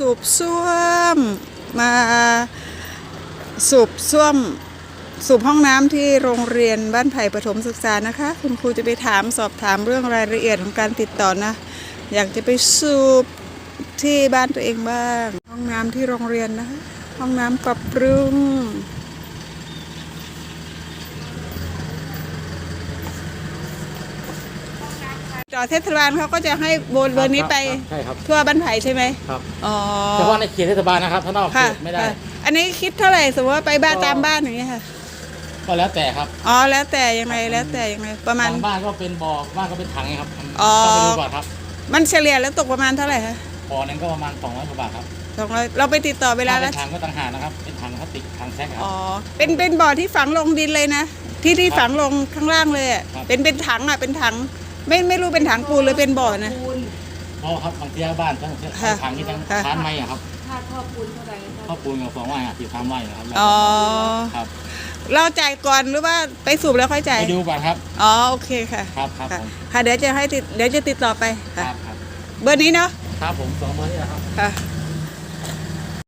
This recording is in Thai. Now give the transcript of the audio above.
สูบซ่วมมาสูบซ่วมสูบห้องน้ำที่โรงเรียนบ้านไผ่ปฐมศึกษานะคะ คุณครูจะไปถามสอบถามเรื่องรายละเอียดของการติดต่อนะ อยากจะไปสูบที่บ้านตัวเองบ้าง ห้องน้ำที่โรงเรียนนะคะ ห้องน้ำปรับปรุง จอเทศบาลเขาก็จะให้โบนเบอร์นี้ไปใช่ครับทั่วบ้านไผ่ใช่ไหมครับอ๋อเฉพาะในเขตเทศบาลนะครับถ้านอกเขค่ะตไม่ได้ค่ะอันนี้คิดเท่าไหร่สมมติว่าไปบ้านก็ตามบ้านอย่างเงี้ยค่ะก็แล้วแต่ครับอ๋อแล้วแต่ยังไงแล้วแต่ยังไงประมาณบางบ้านก็เป็นบ่อบ้านก็เป็นถังไงครับอ๋อต้องไปดูก่อนครับ มันเฉลี่ยแล้วตกประมาณเท่าไหร่คะบ่อนั้นก็ประมาณ200กว่าบาทครับสองร้อยเราไปติดต่อเวลาถ้าแล้เป็วนถังก็ต่างหากนะครับเป็นถังพลาสติกถังแซกครับอ๋อเป็นเป็นบ่อที่ฝังลงดินเลยนะที่ที่ครับฝังลงข้างล่างเลยอะครับเป็นเป็นถังอะเป็นถัง ไม่ไม่รู้เป็นถังปูนหรือเป็นบ่อนะเพราะครับบางทีบ้านทั้งค่ะถังที่ทั้งค่ะ ทานไม้อะครับค่าท่อปูนเท่าไหร่ข้าวปูนกับสองไม้อะที่ทำไม้อะครับอ๋อ ครับเราจ่ายก่อนหรือว่าไปสูบแล้วค่อยจ่าย ไปดูก่อนครับอ๋อโอเคค่ะ ครับครับค่ะผมค่ะเดี๋ยวจะให้ติดเดี๋ยวจะติดต่อไปคค่ะรับครับเบอร์นี้เนาะครับผมสองเบอร์นี่แหละครับค่ะ